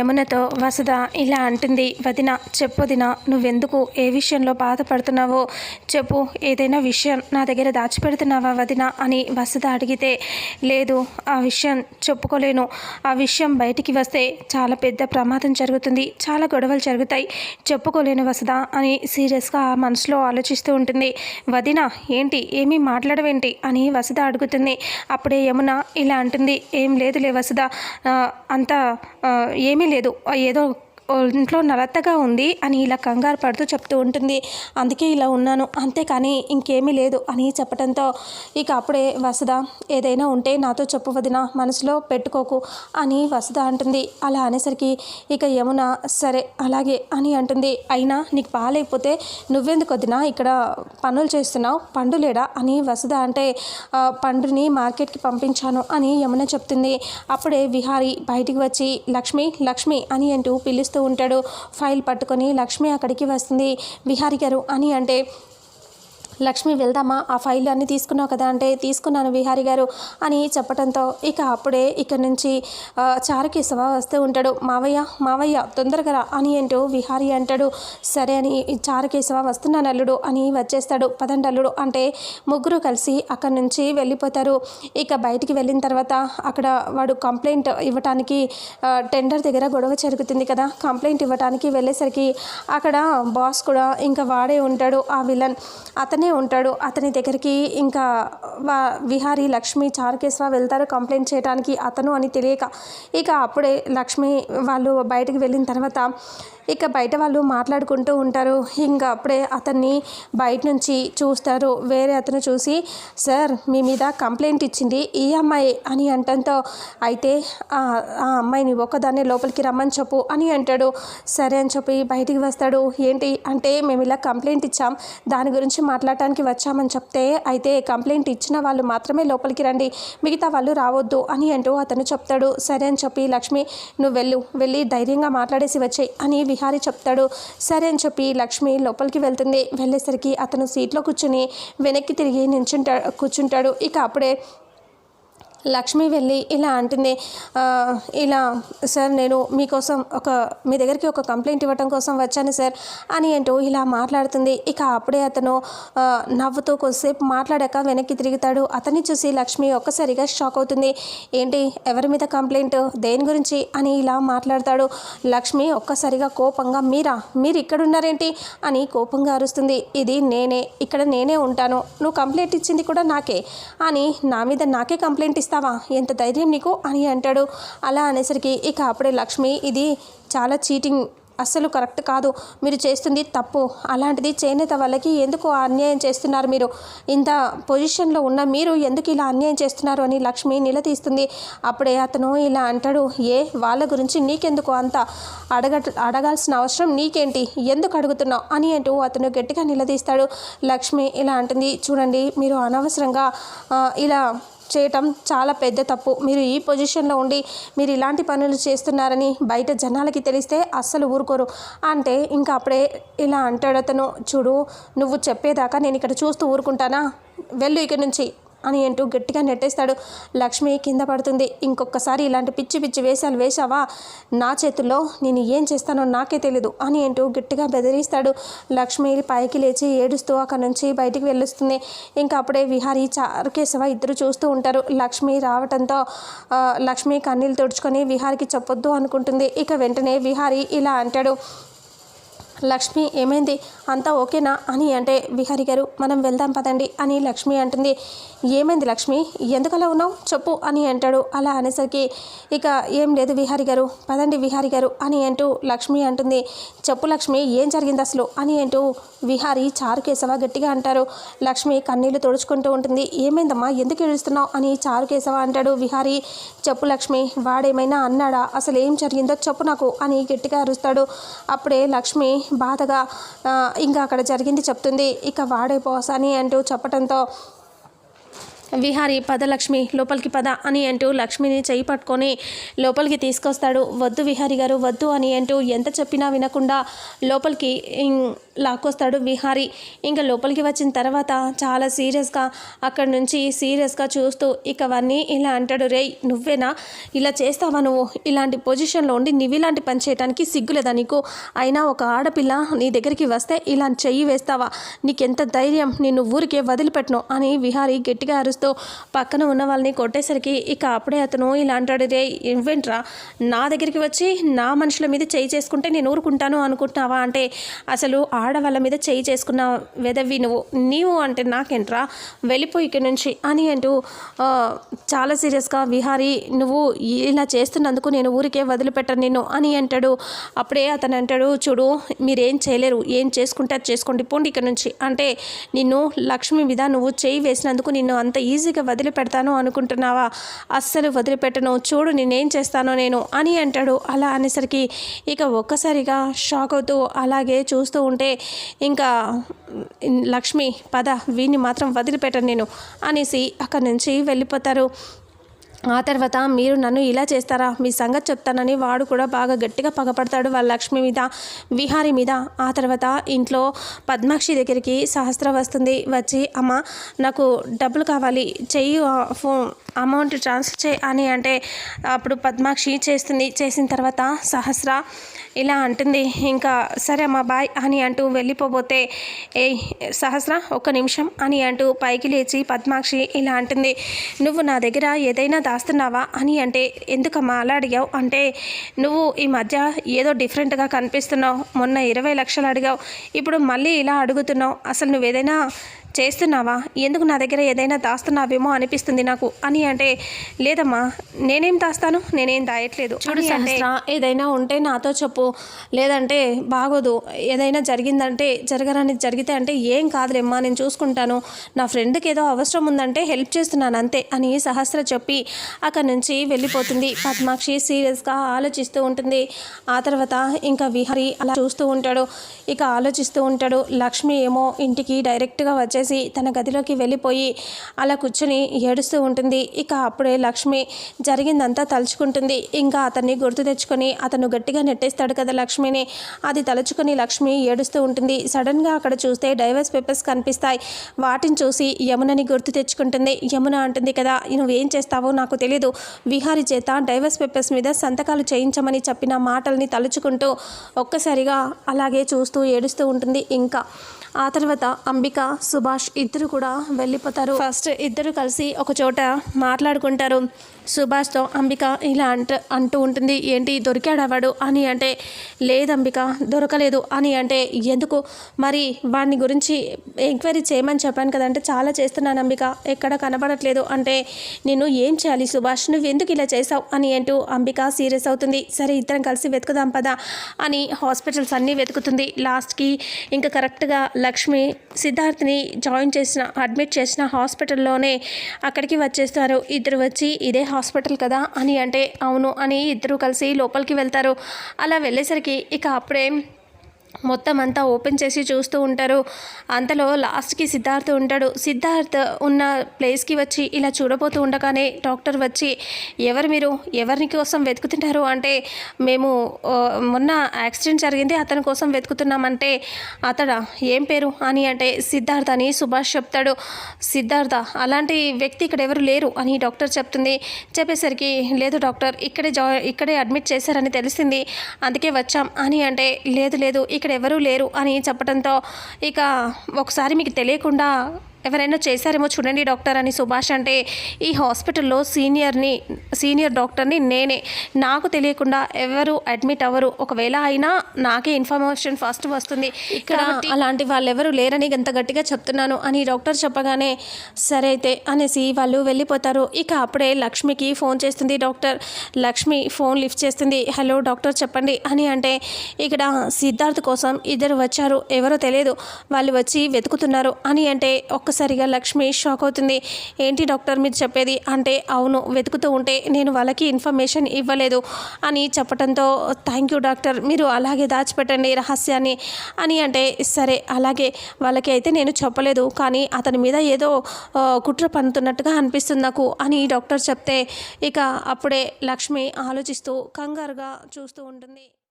యమునతో వసుధ ఇలా అంటుంది. వదిన చెప్పొదిన నువ్వెందుకు ఏ విషయంలో బాధపడుతున్నావో? చెప్పు ఏదైనా విషయం నా దగ్గర దాచిపెడుతున్నావా వదిన? అని వసుధ అడిగితే లేదు ఆ విషయం చెప్పుకోలేను. ఆ విషయం బయటికి వస్తే చాలా పెద్ద ప్రమాదం జరుగుతుంది. చాలా గొడవలు జరుగుతాయి. చెప్పుకోలేను వసుధ అని సీరియస్గా ఆ మనసులో ఆలోచిస్తూ ఉంటుంది. వదిన ఏంటి? ఏమీ మాట్లాడవేంటి? అని వసుధ అడుగుతుంది. అప్పుడే యమున ఇలా అంటుంది. ఏం లేదులే వసుధ. అంత ఏమీ లేదు. ఏదో ఇంట్లో నలతగా ఉంది అని ఇలా కంగారు పడుతూ చెప్తూ ఉంటుంది. అందుకే ఇలా ఉన్నాను. అంతేకాని ఇంకేమీ లేదు అని చెప్పడంతో ఇక అప్పుడే వసుధ ఏదైనా ఉంటే నాతో చెప్పు వదిన మనసులో పెట్టుకోకు అని వసుధ అంటుంది. అలా అనేసరికి ఇక యమున సరే అలాగే అని అంటుంది. అయినా నీకు బాగాలేకపోతే నువ్వెందుకు వదిన ఇక్కడ పనులు చేస్తున్నావు పండు లేడా? అని వసుధ అంటే పండుని మార్కెట్కి పంపించాను అని యమున చెప్తుంది. అప్పుడే విహారి బయటికి వచ్చి లక్ష్మి లక్ష్మి అని అంటూ పిలుస్తూ ఉంటాడు. ఫైల్ పట్టుకొని లక్ష్మి అక్కడికి వస్తుంది. విహారి గారు అని అంటే లక్ష్మి వెళ్దామా? ఆ ఫైల్ అన్నీ తీసుకున్నావు కదా అంటే తీసుకున్నాను విహారి గారు అని చెప్పడంతో ఇక అప్పుడే ఇక్కడ నుంచి ఆ, చారుకేశవ వస్తూ ఉంటాడు. మావయ్య మావయ్య తొందరగా రా అని అంటూ విహారి అంటాడు. సరే అని చారుకేశవ వస్తున్నాను అల్లుడు అని వచ్చేస్తాడు. పదండి అల్లుడు అంటే ముగ్గురు కలిసి అక్కడి నుంచి వెళ్ళిపోతారు. ఇక బయటికి వెళ్ళిన తర్వాత అక్కడ వాడు కంప్లైంట్ ఇవ్వటానికి టెండర్ దగ్గర గొడవ జరుగుతుంది కదా కంప్లైంట్ ఇవ్వటానికి వెళ్ళేసరికి అక్కడ బాస్ కూడా ఇంకా వాడే ఉంటాడు ఆ విలన్. అతనే ఉంటాడు. అతని దగ్గరికి ఇంకా వా విహారీ లక్ష్మి చారుకేశ్వ వెళ్తారు కంప్లైంట్ చేయడానికి అతను అని తెలియక. ఇక అప్పుడే లక్ష్మి వాళ్ళు బయటకు వెళ్ళిన తర్వాత ఇక బయట వాళ్ళు మాట్లాడుకుంటూ ఉంటారు. ఇంకా అప్పుడే అతన్ని బయట నుంచి చూస్తారు. వేరే అతను చూసి సార్ మీ మీద కంప్లైంట్ ఇచ్చింది ఈ అమ్మాయి అని అంటంతో అయితే ఆ అమ్మాయిని ఒక్కదాన్నే లోపలికి రమ్మని చెప్పు అని అంటాడు. సరే అని చెప్పి బయటికి వస్తాడు. ఏంటి? అంటే మేము ఇలా కంప్లైంట్ ఇచ్చాం. దాని గురించి మాట్లాడటానికి వచ్చామని చెప్తే అయితే కంప్లైంట్ ఇచ్చిన వాళ్ళు మాత్రమే లోపలికి రండి. మిగతా వాళ్ళు రావద్దు అని అంటూ అతను చెప్తాడు. సరే అని చెప్పి లక్ష్మి నువ్వు వెళ్ళు. వెళ్ళి ధైర్యంగా మాట్లాడేసి వచ్చాయి అని విహారి చెప్తాడు. సరే అని చెప్పి లక్ష్మి లోపలికి వెళ్తుంది. వెళ్ళేసరికి అతను సీట్లో కూర్చుని వెనక్కి తిరిగి నించుంటా కూర్చుంటాడు. ఇక అప్పుడే లక్ష్మి వెళ్ళి ఇలా అంటుంది ఇలా సార్ నేను మీకోసం ఒక మీ దగ్గరికి ఒక కంప్లైంట్ ఇవ్వటం కోసం వచ్చాను సార్ అని అంటూ ఇలా మాట్లాడుతుంది. ఇక అప్పుడే అతను నవ్వుతూ కొద్దిసేపు మాట్లాడాక వెనక్కి తిరుగుతాడు. అతన్ని చూసి లక్ష్మి ఒక్కసారిగా షాక్ అవుతుంది. ఏంటి ఎవరి మీద కంప్లైంట్? దేని గురించి? అని ఇలా మాట్లాడతాడు. లక్ష్మి ఒక్కసారిగా కోపంగా మీరా? మీరు ఇక్కడ ఉన్నారేంటి అని కోపంగా అరుస్తుంది. ఇది నేనే ఇక్కడ నేనే ఉంటాను. నువ్వు కంప్లైంట్ ఇచ్చింది కూడా నాకే. అని నా మీద నాకే కంప్లైంట్ చేస్తావా ఎంత ధైర్యం నీకు? అని అంటాడు. అలా అనేసరికి ఇక అప్పుడే లక్ష్మి ఇది చాలా చీటింగ్. అస్సలు కరెక్ట్ కాదు. మీరు చేస్తుంది తప్పు. అలాంటిది చేనేత వాళ్ళకి ఎందుకు అన్యాయం చేస్తున్నారు మీరు? ఇంత పొజిషన్లో ఉన్న మీరు ఎందుకు ఇలా అన్యాయం చేస్తున్నారు అని లక్ష్మి నిలదీస్తుంది. అప్పుడే అతను ఇలా అంటాడు ఏ వాళ్ళ గురించి నీకెందుకు అంత? అడగ అడగాల్సిన అవసరం నీకేంటి? ఎందుకు అడుగుతున్నావు? అని అంటూ అతను గట్టిగా నిలదీస్తాడు. లక్ష్మి ఇలా అంటుంది చూడండి మీరు అనవసరంగా ఇలా చేయటం చాలా పెద్ద తప్పు. మీరు ఈ పొజిషన్లో ఉండి మీరు ఇలాంటి పనులు చేస్తున్నారని బయట జనాలకి తెలిస్తే అస్సలు ఊరుకోరు. అంటే ఇంకా అప్పుడే ఇలా అంటాడు అతను చూడు నువ్వు చెప్పేదాకా నేను ఇక్కడ చూస్తూ ఊరుకుంటానా? వెళ్ళు ఇక్కడి నుంచి. అని అంటూ గట్టిగా నెట్టేస్తాడు. లక్ష్మి కింద పడుతుంది. ఇంకొకసారి ఇలాంటి పిచ్చి పిచ్చి వేషాలు వేశావా? నా చేతుల్లో నేను ఏం చేస్తానో నాకే తెలీదు అని అంటూ గట్టిగా బెదిరిస్తాడు. లక్ష్మి పైకి లేచి ఏడుస్తూ అక్కడ నుంచి బయటికి వెళ్ళొస్తుంది. ఇంకా అప్పుడే విహారీ చారుకేశవ ఇద్దరు చూస్తూ ఉంటారు. లక్ష్మి రావటంతో లక్ష్మి కన్నీళ్ళు తుడుచుకొని విహారికి చెప్పొద్దు అనుకుంటుంది. ఇక వెంటనే విహారీ ఇలా అంటాడు. లక్ష్మి ఏమైంది? అంతా ఓకేనా? అని అంటే విహారి గారు మనం వెళ్దాం పదండి అని లక్ష్మి అంటుంది. ఏమైంది లక్ష్మి? ఎందుకలా ఉన్నావు? చెప్పు అని అంటాడు. అలా అనేసరికి ఇక ఏం లేదు విహారి గారు. పదండి విహారి గారు అని అంటూ లక్ష్మి అంటుంది. చెప్పు లక్ష్మి ఏం జరిగింది అసలు? అని అంటూ విహారి చారుకేశవ గట్టిగా అంటారు. లక్ష్మి కన్నీళ్ళు తుడుచుకుంటూ ఉంటుంది. ఏమైందమ్మా? ఎందుకు ఏడుస్తున్నావు? అని చారుకేశవ అంటాడు విహారి. చెప్పు లక్ష్మి వాడేమైనా అన్నాడా? అసలు ఏం జరిగిందో చెప్పు నాకు అని గట్టిగా అరుస్తాడు. అప్పుడే లక్ష్మి బాధగా ఇంకా అక్కడ జరిగింది చెప్తుంది. ఇక వాడే బాస్ అని అంటూ చెప్పడంతో విహారి పద లక్ష్మి లోపలికి పద అని అంటూ లక్ష్మిని చేయి పట్టుకొని లోపలికి తీసుకొస్తాడు. వద్దు విహారి గారు వద్దు అని అంటూ ఎంత చెప్పినా వినకుండా లోపలికి లాక్కొస్తాడు విహారి. ఇంకా లోపలికి వచ్చిన తర్వాత చాలా సీరియస్గా అక్కడి నుంచి సీరియస్గా చూస్తూ ఇక అవన్నీ ఇలా అంటాడు రేయ్ నువ్వేనా? ఇలా చేస్తావా నువ్వు? ఇలాంటి పొజిషన్లో ఉండి నువ్వు ఇలాంటి పని చేయడానికి సిగ్గులేదా నీకు? అయినా ఒక ఆడపిల్ల నీ దగ్గరికి వస్తే ఇలా చెయ్యి వేస్తావా? నీకెంత ధైర్యం? నిన్ను ఊరికే వదిలిపెట్టను అని విహారి గట్టిగా అరుస్తూ పక్కన ఉన్న వాళ్ళని కొట్టేసరికి ఇక అప్పుడే అతను ఇలా అంటాడు రే ఇవ్వంట్రా నా దగ్గరికి వచ్చి నా మనుషుల మీద చేయి చేసుకుంటే నేను ఊరుకుంటాను అనుకుంటున్నావా? అంటే అసలు ఆడవాళ్ళ మీద చేయి చేసుకున్న వెదవి నువ్వు నీవు అంటే నాకేంట్రా? వెళ్ళిపోయి ఇక్కడి నుంచి అని అంటూ చాలా సీరియస్గా విహారి నువ్వు ఇలా చేస్తున్నందుకు నేను ఊరికే వదిలిపెట్టను నిన్ను అని అంటాడు. అప్పుడే అతను అంటాడు చూడు మీరేం చేయలేరు ఏం చేసుకుంటే అది చేసుకోండి పోండి ఇక్కడ నుంచి. అంటే నిన్ను లక్ష్మి మీద నువ్వు చేయి వేసినందుకు నిన్ను అంత ఈజీగా వదిలిపెడతాను అనుకుంటున్నావా? అస్సలు వదిలిపెట్టను. చూడు నేనేం చేస్తానో నేను అని అంటాడు. అలా అనేసరికి ఇక ఒక్కసారిగా షాక్ అవుతూ అలాగే చూస్తూ ఉంటే ఇంకా లక్ష్మి పద వీని మాత్రం వదిలిపెట్టను నేను అనేసి అక్కడి నుంచి వెళ్ళిపోతారు. ఆ తర్వాత మీరు నన్ను ఇలా చేస్తారా? మీ సంగతి చెప్తానని వాడు కూడా బాగా గట్టిగా పగపడతాడు వాళ్ళ లక్ష్మి మీద విహారి మీద. ఆ తర్వాత ఇంట్లో పద్మాక్షి దగ్గరికి సహస్ర వస్తుంది. వచ్చి అమ్మ నాకు డబ్బులు కావాలి. చెయ్యి ఫోన్ అమౌంట్ ట్రాన్స్ఫర్ చేయి అని అంటే అప్పుడు పద్మాక్షి చేస్తుంది. చేసిన తర్వాత సహస్ర ఇలా అంటుంది. ఇంకా సరే అమ్మా బాయ్ అని అంటూ వెళ్ళిపోబోతే ఏ సహస్ర ఒక్క నిమిషం అని అంటూ పైకి లేచి పద్మాక్షి ఇలా అంటుంది. నువ్వు నా దగ్గర ఏదైనా దాస్తున్నావా అని అంటే ఎందుకమ్మా అలా అడిగావు? అంటే నువ్వు ఈ మధ్య ఏదో డిఫరెంట్గా కనిపిస్తున్నావు. మొన్న ఇరవై లక్షలు అడిగావు. ఇప్పుడు మళ్ళీ ఇలా అడుగుతున్నావు. అసలు నువ్వు ఏదైనా చేస్తున్నావా? ఎందుకు నా దగ్గర ఏదైనా దాస్తున్నావేమో అనిపిస్తుంది నాకు. అని అంటే లేదమ్మా నేనేం దాస్తాను? నేనేం దాయట్లేదు. చూడు ఏదైనా ఉంటే నాతో చెప్పు. లేదంటే బాగోదు. ఏదైనా జరిగిందంటే జరగరాని జరిగితే అంటే ఏం కాదులేమ్మా నేను చూసుకుంటాను. నా ఫ్రెండ్కి ఏదో అవసరం ఉందంటే హెల్ప్ చేస్తున్నాను అంతే అని సహస్ర చెప్పి అక్కడి నుంచి వెళ్ళిపోతుంది. పద్మాక్షి సీరియస్గా ఆలోచిస్తూ ఉంటుంది. ఆ తర్వాత ఇంకా విహరి అలా చూస్తూ ఉంటాడు. ఇక ఆలోచిస్తూ ఉంటాడు లక్ష్మి ఏమో ఇంటికి డైరెక్ట్గా చేసి తన గదిలోకి వెళ్ళిపోయి అలా కూర్చొని ఏడుస్తూ ఉంటుంది. ఇక అప్పుడే లక్ష్మి జరిగిందంతా తలుచుకుంటుంది. ఇంకా అతన్ని గుర్తు తెచ్చుకొని అతను గట్టిగా నెట్టేస్తాడు కదా లక్ష్మిని. అది తలుచుకొని లక్ష్మి ఏడుస్తూ ఉంటుంది. సడన్గా అక్కడ చూస్తే డైవర్స్ పేపర్స్ కనిపిస్తాయి. వాటిని చూసి యమునని గుర్తు తెచ్చుకుంటుంది. యమున అంటుంది కదా నువ్వేం చేస్తావో నాకు తెలియదు విహారి చేత డైవర్స్ పేపర్స్ మీద సంతకాలు చేయించమని చెప్పిన మాటల్ని తలుచుకుంటూ ఒక్కసారిగా అలాగే చూస్తూ ఏడుస్తూ ఉంటుంది. ఇంకా ఆ తర్వాత అంబిక సుభాష్ ఇద్దరు కూడా వెళ్ళిపోతారు. ఫస్ట్ ఇద్దరు కలిసి ఒక చోట మాట్లాడుకుంటారు. సుభాష్తో అంబిక ఇలా అంట అంటూ ఉంటుంది. ఏంటి దొరికాడవాడు అని అంటే లేదు అంబిక దొరకలేదు. అని అంటే ఎందుకు? మరి వాడిని గురించి ఎంక్వైరీ చేయమని చెప్పాను కదంటే చాలా చేస్తున్నాను అంబిక ఎక్కడ కనబడట్లేదు. అంటే నేను ఏం చేయాలి సుభాష్? నువ్వు ఎందుకు ఇలా చేసావు అని అంటూ అంబిక సీరియస్ అవుతుంది. సరే ఇద్దరం కలిసి వెతుకుదాం పదా అని హాస్పిటల్స్ అన్నీ వెతుకుతుంది. లాస్ట్కి ఇంకా కరెక్ట్గా లక్ష్మి సిద్ధార్థ్ని జాయిన్ చేసిన అడ్మిట్ చేసిన హాస్పిటల్లోనే అక్కడికి వచ్చేస్తారు. ఇద్దరు వచ్చి ఇదే హాస్పిటల్ కదా అని అంటే అవును అని ఇద్దరు కలిసి లోపలికి వెళ్తారు. అలా వెళ్ళేసరికి ఇక అప్పుడే మొత్తం అంతా ఓపెన్ చేసి చూస్తూ ఉంటారు. అంతలో లాస్ట్కి సిద్ధార్థ్ ఉంటాడు. సిద్ధార్థ్ ఉన్న ప్లేస్కి వచ్చి ఇలా చూడబోతూ ఉండగానే డాక్టర్ వచ్చి ఎవరు మీరు? ఎవరిని కోసం వెతుకుతుంటారు అంటే మేము మొన్న యాక్సిడెంట్ జరిగింది. అతని కోసం వెతుకుతున్నామంటే అతడా? ఏం పేరు? అని అంటే సిద్ధార్థ్ అని సుభాష్ చెప్తాడు. సిద్ధార్థ అలాంటి వ్యక్తి ఇక్కడ ఎవరు లేరు అని డాక్టర్ చెప్తుంది. చెప్పేసరికి లేదు డాక్టర్ ఇక్కడే జా ఇక్కడే అడ్మిట్ చేశారని తెలిసింది. అందుకే వచ్చాం అని అంటే లేదు లేదు ఇక్కడ ఎవరూ లేరు అని చెప్పడంతో ఇక ఒకసారి మీకు తెలియకుండా ఎవరైనా చేశారేమో చూడండి డాక్టర్ అని సుభాష్ అంటే ఈ హాస్పిటల్లో సీనియర్ని సీనియర్ డాక్టర్ని నేనే. నాకు తెలియకుండా ఎవరు అడ్మిట్ అవ్వరు. ఒకవేళ అయినా నాకే ఇన్ఫర్మేషన్ ఫస్ట్ వస్తుంది. ఇక్కడ అలాంటి వాళ్ళు ఎవరు లేరని ఎంత గట్టిగా చెప్తున్నాను అని డాక్టర్ చెప్పగానే సరే అయితే అనేసి వాళ్ళు వెళ్ళిపోతారు. ఇక అప్పుడే లక్ష్మికి ఫోన్ చేస్తుంది డాక్టర్. లక్ష్మి ఫోన్ లిఫ్ట్ చేస్తుంది. హలో డాక్టర్ చెప్పండి అని అంటే ఇక్కడ సిద్ధార్థ్ కోసం ఇద్దరు వచ్చారు. ఎవరో తెలియదు. వాళ్ళు వచ్చి వెతుకుతున్నారు అని అంటే ఒక్క ఒక్కసారిగా లక్ష్మి షాక్ అవుతుంది. ఏంటి డాక్టర్ మీరు చెప్పేది? అంటే అవును వెతుకుతూ ఉంటే నేను వాళ్ళకి ఇన్ఫర్మేషన్ ఇవ్వలేదు అని చెప్పడంతో థ్యాంక్ యూ డాక్టర్ మీరు అలాగే దాచిపెట్టండి రహస్యాన్ని అని అంటే సరే అలాగే వాళ్ళకి అయితే నేను చెప్పలేదు కానీ అతని మీద ఏదో కుట్ర పన్నుతున్నట్టుగా అనిపిస్తుంది నాకు అని డాక్టర్ చెప్తే ఇక అప్పుడే లక్ష్మి ఆలోచిస్తూ కంగారుగా చూస్తూ ఉంటుంది.